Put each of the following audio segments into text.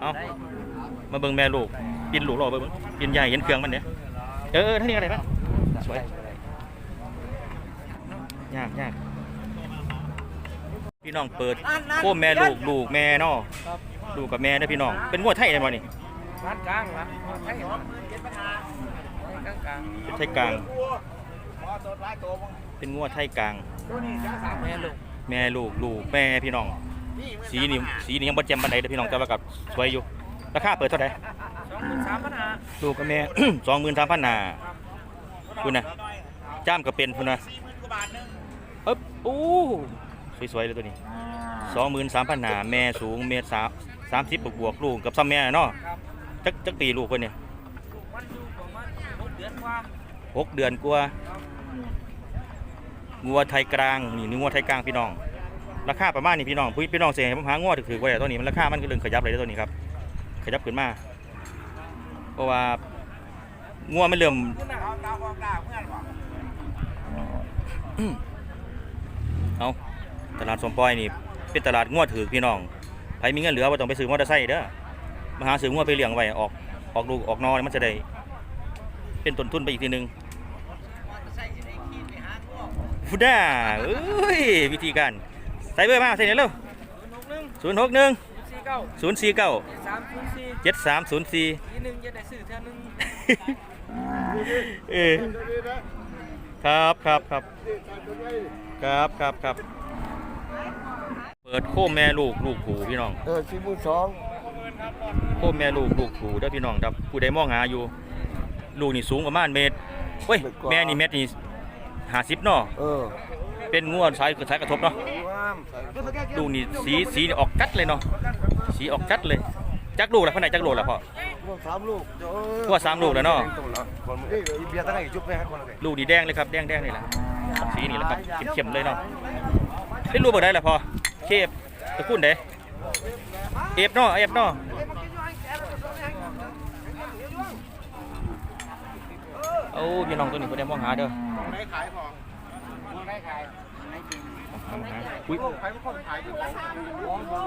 เอามาเบิ่งแม่ลูกกินลูกรอเบิ่งกินใหญ่เห็นเครื่องมันเนี่ยเออเออท่านี้อะไรบ้างสวยยากยากพี่น้องเปิดโค้มแม่ลูกลูกแม่เนาะครับลูกกับแม่นะพี่น้อง เป็นงวดไทยเลยบ่นี่ร้านกลางร้านไทยร้านกลางกลางเป็นไทยกลาง เป็นงวดไทยกลาง แม่ลูกแม่ลูกลูกแม่พี่น้อง สีนี่สีนี่ยังบ่แจ่มปานใดเด้อพี่น้องแต่ว่ากับสวยอยู่ ราคาเปิดเท่าไหร่สองหมื่นสามพันห้าลูกกับแม่ สองหมื่นสามพันนาคุณนะจ้ามก็เป็นคุณนะเอ๊บอู้สวยๆเลยตัวนี้สองหมื่นสามพันนาแม่สูงเมตรสามสามสิบบวกบวกๆลูกกับซ้ำแม่เนาะครับจักจักปีลูกคนเนี่ยลูกมันอยู่ประมาณหกเดือนกว่าหกเดือนกว่างัวไทยกลางนี่นี่งัวไทยกลางพี่น้อง ราคาประมาณนี้พี่น้องพี่พี่น้องเสียให้ผมหางัวถือๆไว้ตัวนี้มันราคามันก็เรื่องขยับเลยเด้อตัวนี้ครับขยับขึ้นมาเพราะว่างัวไม่เริ่มคุณน่ะเอาดาวบอกดาวเมื่อนบ่เอาตลาดสมปอยนี่เป็นตลาดงัวถือพี่น้องใครมีเงินเหลือว่าต้องไปซื้อมอเตอร์ไซค์เด้อมาหาซื้องัวไปเลี้ยงไว้ออกออกลูกออกนอนี่มันจะได้เป็นต้นทุนไปอีกทีหนึงฟุด้าเอ้ยวิธีการใส่เบอร์มาใส่เนี่ยเร็วศูนย์หกหนึ่งศูนย์หกหนึ่งสี่เก้าศูนย์สี่เก้าสามศูนย์สี่เจ็ดสามศูนย์สี่ทีหนึ่งจะได้ซื้อเท่านึงเออครับครับครับครับครับครับ เปิดโค้มแม่ลูกลูกผูพี่น้อง เออสี่หมื่นสองโค้มแม่ลูกลูกผูเด้อพี่น้องครับผู้ใดมองหาอยู่ ลูกนี่สูงประมาณเมตรเฮ้ยแม่นี่เมตรนี่ห้าสิบเนาะเออเป็นงวดสายสายกระทบเนาะ ว้ามใส่ลูกนี่สีสีนี่ออกกัดเลยเนาะสีออกกัดเลยจักลูกละเท่าไหร่จักลูกละพ่อลูกสามลูกเออตัวสามลูกแล้วเนาะนี่เบียร์ตั้งไหนจุ๊บไปให้คนละลูกนี่แดงเลยครับแดงแดงนี่แหละสีนี่แหละครับเข้มๆเลยเนาะเป็นลูกเบอร์ได้ละพอเคฟตะกุ่นเด้เอฟเนาะเอฟเนาะโอ้พี่น้องตัวนี้เพิ่นได้มองหาเด้อได้ขายของได้ขายมองหาอุ้ยใครเป็นคนขายเป็นข อง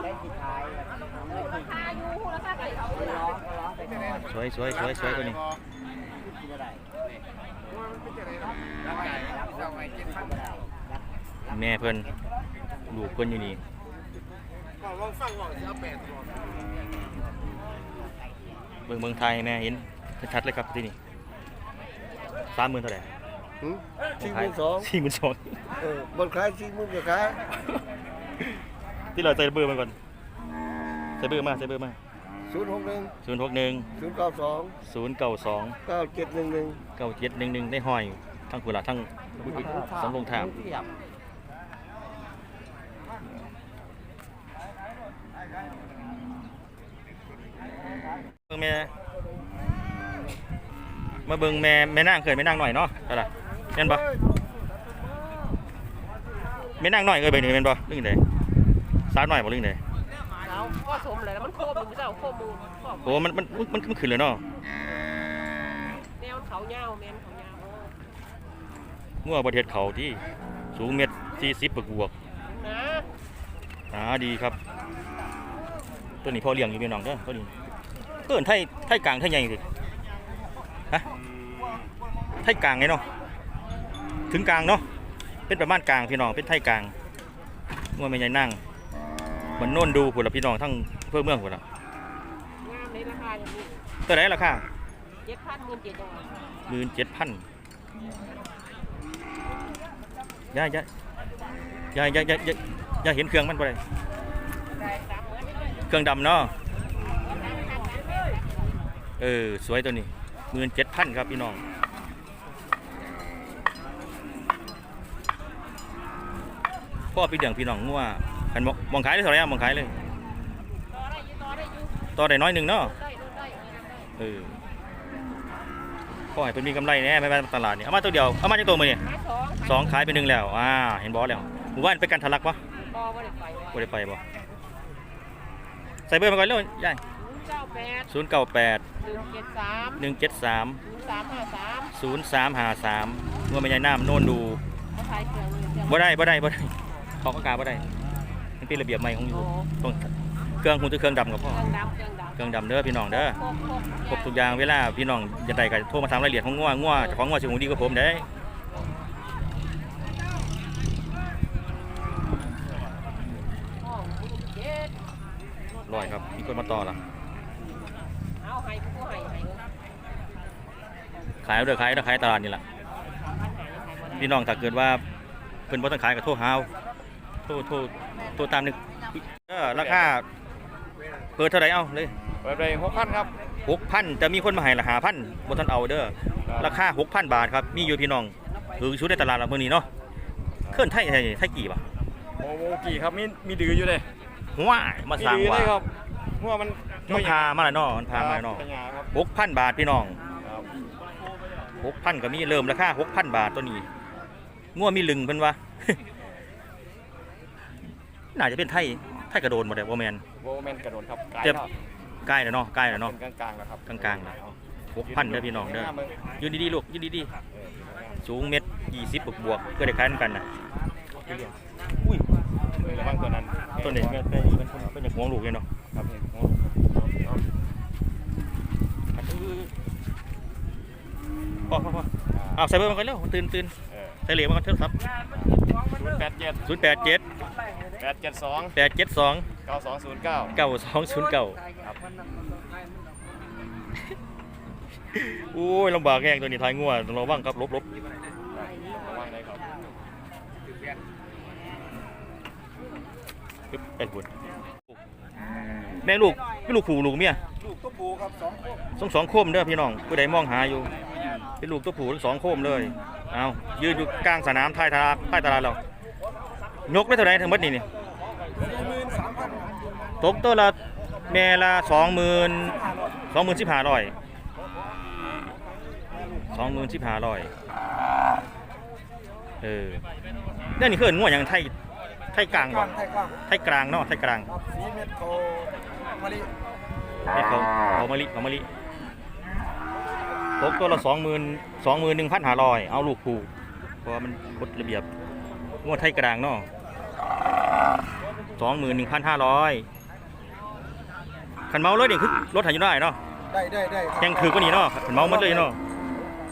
ได้กี่ขายสวยสวยสวยสวยตัวนี้แม่เพิ่นลูกเพิ่นอยู่นี่เมืองเมืองไทยแม่เห็นชัดเลยครับที่นี่สามหมื่นเท่าไหร่ สี่หมื่นสองสี่หมื่นสองเออบนขายสี่หมื่นจะขายที่เราใส่เบอร์มาก่อนใส่เบอร์มาใส่เบอร์มาศูนย์หกหนึ่งศูนย์หกหนึ่งศูนย์เก้าสองศูนย์เก้าสองเก้าเจ็ดหนึ่งหนึ่งเก้าเจ็ดหนึ่งหนึ่งได้ห้อยทั้งกุหลาบทั้งสำโรงทามเบิ่งแม่มาเบิ่งแม่แม่นางเคยแม่นางหน่อยเนาะใช่ล่ะ แม่นบ่แม่นางหน่อยเคยไปนี่แม่นบ่เรื่องใดสาวหน่อยบ่เรื่องใดเอาก็สมเลยแล้วมันโคบอยู่ไม่ใช่เอาโคบมูลโอ้มันมันมันมันขึ้นเลยเนาะแนวเขาเงาแมนเขาเงางัวประเทศเขาที่สูงเมตรสี่สิบบวกบวกนะอ่าดีครับ ตัวนี้พอเลี้ยงอยู่พี่น้องเด้อตัวนี้เกินไทยไทยกลางไทยใหญ่สิฮะไทยกลางไงเนาะ ถึงกลางเนาะเป็นประมาณกลางพี่น้องเป็นไทยกลางงัวไม่ใหญ่นั่งมันโน่นดูผุนละพี่น้องทั้งเพื่อเมืองผุนละงามในราคาอย่างนี้ตัวไหนราคาเจ็ดพันหมื่นเจ็ดจังหวะหมื่นเจ็ดพันย่าย่าย่าย่าย่าย่าเห็นเครื่องมันได้ได้สามหมื่นเครื่องดำเนาะเออสวยตัวนี้หมื่นเจ็ดพันครับพี่น้อง พ่อพี่เดืองพี่น้องงัวกันมองมองขายได้เท่าไหร่อะมองขายเลยต่อได้อยูต่อได้อยูต่อได้น้อยหนึ่งเนาะได้ได้ได้ได้เออพ่อให้เป็นมีกำไรแน่ไม่ไปตลาดนี่เอามาตัวเดียวเอามาจากตัวมือเนี่ยขายสองสองขายไปหนึ่งแล้วอ่าเห็นบอสแล้วหมู่บ้านไปกันทะลักปะต่อไม่ได้ไปเลยบ่ได้ไปบ่ใส่เบอร์มาก่อนเร็วยายศูนย์เก้าแปดศูนย์เก้าแปดหนึ่งเจ็ดสามหนึ่งเจ็ดสามศูนย์สามห้าสามศูนย์สามหาสามงัวแม่ยายน้ำโน่นดูเขาขายเครื่องมือเครื่องบ่ได้บ่ได้บ่ได้ เขาก็กล้าบ่ได้ มันเป็นระเบียบใหม่ของอยู่โอ้ต้องเครื่องหูจะเครื่องดำกับพ่อ เครื่องดำเครื่องดำเครื่องดำเด้อพี่น้องเด้อโคกโคกครบทุกอย่างเวลาพี่น้องจะได้ก็โทรมาถามรายละเอียดของงัวงัวเจ้าของงัวสิหูดีกว่าผมเด้ห้องเจ็ดร้อยครับมีคนมาต่อละเอาให้ผู้ให้ให้เงินขายเอาเด้อขายเอาเด้อขายตลาดนี่แหละพันหายังให้บ่ได้พี่น้องถ้าเกิดว่าเพิ่นบ่ต้องขายก็โทรหาเอาโทรโทรโทรตามนึงเออราคาเปิดเท่าไหร่เอาเลยเปิดไปหกพันครับ6,000แต่มีคนมาให้ละ5,000บ่ทันเอาเด้อราคา6,000บาทครับมีอยู่พี่น้องถือชุดในตลาดละมื้อนี้เนาะเคลื่อนไทยไทยไทยกี่บ่โมโมกี่ครับมีมีดื้ออยู่เลยว้ายมามีสร้างดื้อว่าเลยครับหัวมันมันพามาแล้วเนาะมันพามาแล้วเนาะปัญญาครับ6,000บาทพี่น้องครับ6,000ก็มีเริ่มราคา6,000บาทตัวนี้งัวมีลึงเพิ่นว่า น่าจะเป็นไทยไทยกระโดนบ่ได้บ่แม่นโบแมนกระโดดครับไกลเจ็บครับใกล้แล้วเนาะใกล้แล้วเนาะเป็นกลางๆแล้วครับกลางๆแล้ว6,000เด้อพี่น้องเด้อยืนดีๆลูกยืนดีๆสูงเม็ด20บวกบวกๆก็ได้คล้ายกันน่ะอุ้ยเออระวังตัวนั้นต้นนี้แม่แม่เป็นคนเป็นอย่างห่วงลูกเลยเนาะครับเห็นหัวพอพอพอเอาใส่เบอร์มากันเร็วตื่นตื่นเออใส่เหลียงมากันเถอะครับศูนย์แปดเจ็ดศูนย์แปดเจ็ด แปดเจ็ดสองแปดเจ็ดสองเก้าสองศูนย์เก้าเก้าสองศูนย์เก้าโอ้ยลำบากแห้งตัวนี้ทายงัวต้องระวังครับลบลบระวังเลยครับปึ๊บเป็นหุ่นแม่ลูกไม่ลูกผูลูกเมียลูกตัวปูครับสองคนสองสองโคมเด้อพี่น้องผู้ใดมองหาอยู่เป็นลูกตัวผูทั้งสองโคมเลยเอายืนอยู่กลางสนามท้ายตลาดท้ายตลาดเรา ยกได้เท่าไหร่ทั้งหมดนี่นี่สี่หมื่นสามพันตกตัวละแม่ละสองหมื่นสองหมื่นสิบห้าร้อยสองหมื่นสิบห้าร้อยเออเนี่ยนี่คือง่วอย่างไทยไทยกลางบ่ไทยกว้างไทยกลางเนาะไทยกลางครับสีเม็ดโคมะลินี่เขาเขามะลิเขามะลิตกตัวละสองหมื่นสองหมื่นหนึ่งพันห้าร้อยเอาลูกผูเพราะว่ามันกฎระเบียบง่วไทยกลางเนาะ สองหมื่นหนึ่งพันห้าร้อยขันเมาเลยนี่คือรถหายอยู่ได้เนาะได้ได้ได้ครับยังถือกว่านี้เนาะขันเมาหมดเลยเนาะ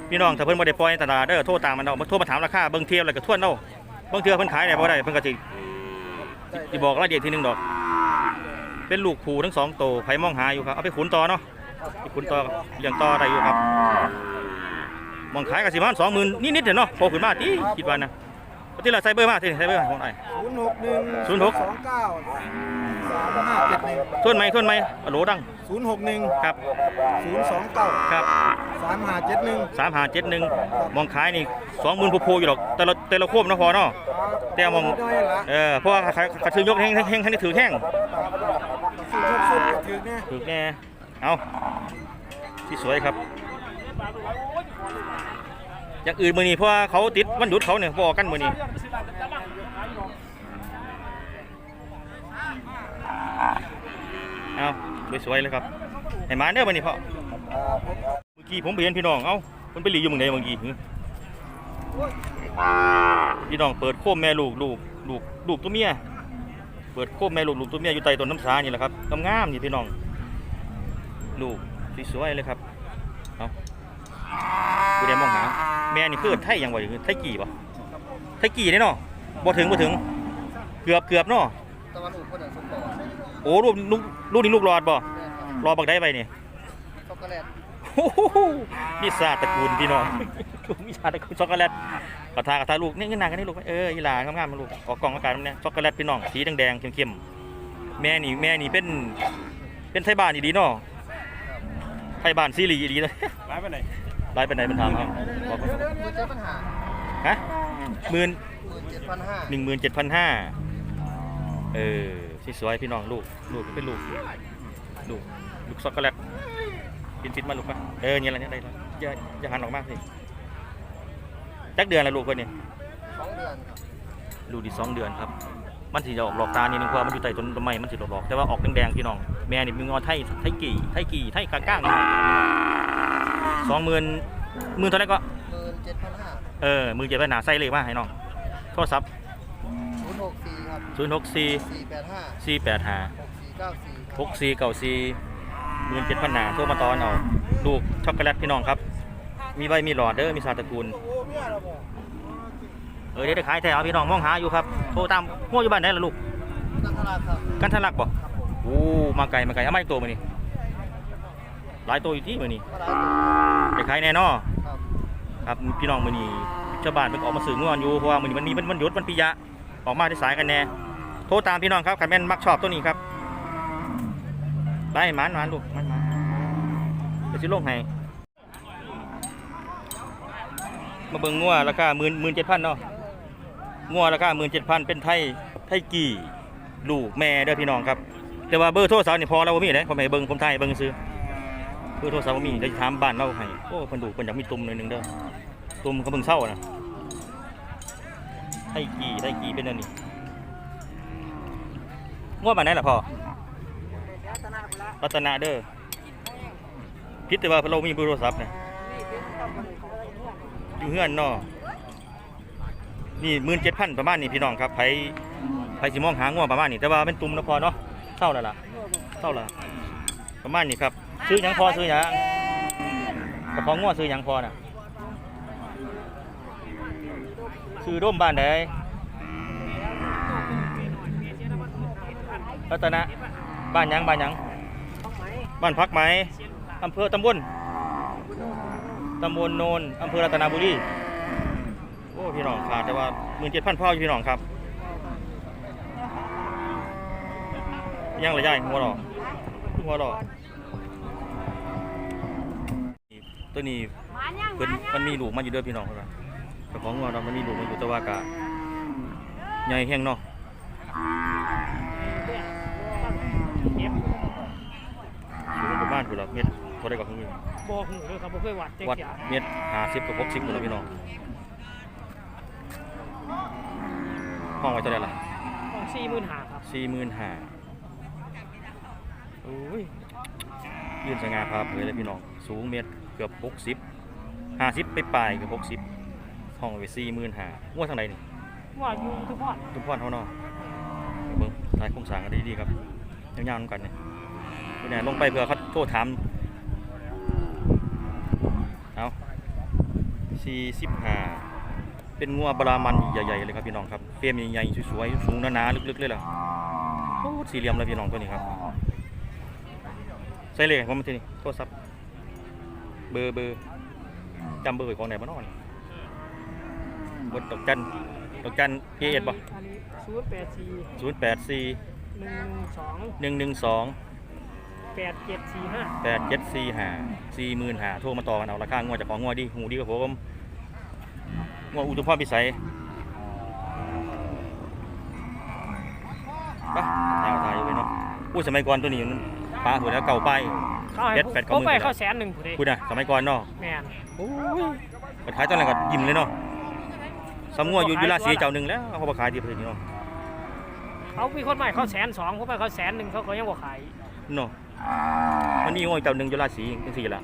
พี่น้องถ้าเพิ่นบ่ได้ปล่อยในตลาดเด้อโทรตามมันเนาะมาโทรมาถามราคาเบิ่งเทียบอะไรก็ทวนเนาะบางเทื่อเพิ่นขายได้บ่ได้เพิ่นก็สิได้สิบอกรายละเอียดทีหนึงดอก เป็นลูกผูทั้งสองโตวไผมองหาอยู่ครับเอาไปขุนต่อเนาะไปขุนต่อเลี้ยงต่อได้อยู่ครับมองขายก็สิประมาณ20,000นิดๆเด้อเนาะพอขึ้นมาติคิดว่านะ เอาที่ละใส่เบอร์มาที่ใส่เบอร์ของไอ้ศูนย์หกหนึ่งศูนย์หกสองเก้าสามห้าเจ็ดหนึ่งทวนไหมทวนไหมอะโหลดัง ศูนย์หกหนึ่งครับ ศูนย์สองเก้าครับสามห้าเจ็ดหนึ่ง3571มองขายนี่20,000โพๆอยู่ดอก แต่ละแต่ละโคมเนาะพอเนาะ แต่มอง น้อยละเออเพราะว่าเขาเขาถือยกแห้งแห้งให้ได้ถือแห้งสี่หกสุดก็ถือเนี่ยถือแน่ เอาที่สวยครับ อย่างอื่นมือนี้เพราะว่าเขาติดวันหยุดเขาเนี่ยบอกกันมือนี้เอาสวยๆเลยครับให้มาเด้อมือนี้พ่อเมื่อกี้ผมไปเห็นพี่น้องเอ้ามันไปหลีอยู่มืองไหนเมื่อกี้พี่น้องเปิดโคมแม่ลูกลูกลูกลูกตัวเมียเปิดโคมแม่ลูกลูกตัวเมียอยู่ใต้ต้นน้ำสานี่แหละครับงามๆนี่พี่น้อง ลูกสวยๆเลยครับเอาผู้ใดมองหา แม่นี่คือไทยยังบ่อยู่ไทยกี่บ่ไทยกี่เด้เนาะบ่ถึงบ่ถึง เกือบเกือบเนาะตะวันอุคนอะสมบูรณ์โอ้ลูกลูกลูกนี่ลูกหลอดบ่รอบักได้ไปนี่ช็อกโกแลตโอ้โหมีศาสตร์ตระกูลพี่น้องลูกมีศาสตร์ตระกูลช็อกโกแลตกระทากระทาลูกนี่เงินหนากันนี่ลูกเอออีหลางามๆมาลูกออกกล่องอากาศมันเนี่ยช็อกโกแลตพี่น้องสีแดงๆเข้มๆแม่นี่แม่นี่เป็น เป็นไทยบ้านดีๆเนาะไทยบ้านซีรีดีเลยร้ายไปไหน ไล่ไปไหนมันทำครับบอกมือเจ็ดปัญหาฮะหมื่นมือเจ็ดพันห้าหนึ่งหมื่นเจ็ดพันห้าเออสีสวยพี่น้องลูกลูกเป็นลูกลูกลูกช็อกโกแลตฟินฟินมาลูกปะเออเนี่ยอะไรเนี่ยได้แล้วอย่าอย่าหันออกมากสิจักเดือนละลูกคนนี้สองเดือนครับลูกดีสองเดือนครับ มันสิจะออกหลอกตานี่นึงเพราะว่ามันอยู่ใต้ต้นต้นไม้มันสิหลอกๆแต่ว่าออกแดงๆพี่น้องแม่นี่มีงอไทยไทยกี่ไทยกี่ไทยกลางๆ สองหมื่นหมื่นเท่าไหร่ก็มือเจ็ดพันห้าเออมือเจ็บไปหนาใส่เลยมาให้น้องโทรศัพท์ศูนย์หกสี่ครับศูนย์หกสี่สี่แปดห้าสี่แปดห้าหกสี่เก้าสี่ครับหกสี่เก้าสี่หมื่นเจ็ดพันหาโทรมาตอนเอาลูกช็อกโกแลตพี่น้องครับ มีใบมีหลอดเด้อมีสารตระกูลเออเดี๋ยวได้ขายแถวพี่น้องมองหาอยู่ครับโทรตามหัวอยู่บ้านไหนล่ะลูกนักตลาดครับกันทะลักบ่โอ้มาไกลมาไกลเอามาอีกตัวมานี่ หลายตัวอยู่ที่มานี่ก็ได้ได้ขายแน่นอครับครับพี่น้องมื้อนี้ชาวบ้านเพิ่นออกมาซื้อง่วนอยู่เพราะว่ามื้อนี้มันมีมันมันหยุดมันปิยะออกมาได้สายกันแน่โทรตามพี่น้องครับคันแม่นมักชอบตัวนี้ครับได้หมานหมานลูกหมานหมานเดี๋ยวสิลงให้มาเบิ่งงัวราคา10,000 17,000เนาะงัวราคา17,000เป็นไทยไทยกี่ลูกแม่เด้อพี่น้องครับ แต่ว่าเบอร์โทรศัพท์นี่พอแล้วบ่มีเด้ผมให้เบิ่งผมถ่ายให้เบิ่งซื้อ เบอโทรศัพท์บ่มีเดี๋ยถามบ้านเราให้โอ้เพิ่นดูเพิ่นอยากมีตุ่มหน่อยหนึงเด้อตุ่มเขาเพิ่งเศร้านะให้กี่ให้กี่เป็นอันนี้งวดมาไหนล่ะพ่อรัตนาเด้อพิดแต่ว่าเรามีเบอร์โทรศัพท์นี่ยอยู่เฮือนเนาะนี่หมื่นเจ็ดพันประมาณนี้พี่น้องครับไผไผสิมองหางวดประมาณนี้แต่ว่าเป็นตุ่มนะพอเนาะเศร้าแล้วล่ะเศร้าแล้วประมาณนี้ครับ ซื้อหยังพอซื้อหยังกระเพาะงวดซื้อหยังพอน่ะซื้อร่มบ้านใดรัตนะบ้านหยังบ้านหยังบ้านพักไหมอำเภอตำบลตำบลโนนอำเภอรัตนบุรีโอ้พี่น้องขาดแต่ว่าหมื่นเจ็ดพันพ่ออยู่พี่น้องครับยังระยายหัวหรอหัวหรอ ตัวนี้เพิ่นมันมีลูกมาอยู่เด้อพี่น้องครับเจ้าของว่าเรามันมีลูกมาอยู่แต่ว่ากะใหญ่แห้งเนาะสูงประมาณพุ่นละเม็ดเท่าไดก็คงมีบ่หูเลยครับบ่เคยวัดจักวัดเที่ยเม็ด50กับ60พุ่นละพี่น้องห้องไว้เท่าไหร่ล่ะของ45,000ครับ45,000โอ้ย ยืนสง่าภาพเลยเลยพี่น้อง สูงเมตรเกือบ60 50ไปปลายๆเกือบ60ห้องไว้45,000งวดทางใดนี่ว่าอยู่ทุกพอดทุกพ่อนเขาเนาะเบิ่งถ่ายโครงสร้างกันดีๆครับยาวๆนำกันเนี่ยวันนี้ลงไปเพื่อเขาโทษถามเอาสี่สิบห้าเป็นงัวบรามันใหญ่ๆเลยครับพี่น้องครับเฟรมใหญ่ๆสวยๆสูงหนาๆลึกๆเลยล่ะโอ้สี่เหลี่ยมเลยพี่น้องตัวนี้ครับใส่เลยว่ามันที่นี่โทรศัพท์เบอร์เบอร์จำเบอร์ไว้ของไหนบ้างเนาะนี่บนดอกจันดอกจันเอเอ็ดบ่อันนี้084ศูนย์แปดสี่112หนึ่งหนึ่งสอง8745แปดเจ็ดสี่ห้าสี่หมื่นห้าโทรมาต่อกันเอาราคางวดจากของงวดดีหูดีกับผมงวดอุทุมพรพิสัยปะถ่ายก็ถ่ายอยู่ไปเนาะอู้สมัยก่อนตัวนี้มัน ปลาหัวแล้วเก่าไปเขาให้เจ็ดแปดผมไปเก้าหมื่นเขาแสนหนึงผู้ใดพูดนะสมัยก่อนเนาะแม่นโอ้ยไปขายตอนไหนก็ยิ้มเลยเนาะสำงวอยู่อยุราศีเจ้าหนึ่งแล้วเขาไปขายที่ประเทศนี้เนาะเขามีคนใหม่เขาแสนสองผมไปเขาแสนหนึงเขาก็ยังบ่ขายเนาะมันนี่งวเจ้าหนึ่งอยุราศีจังสี่ละ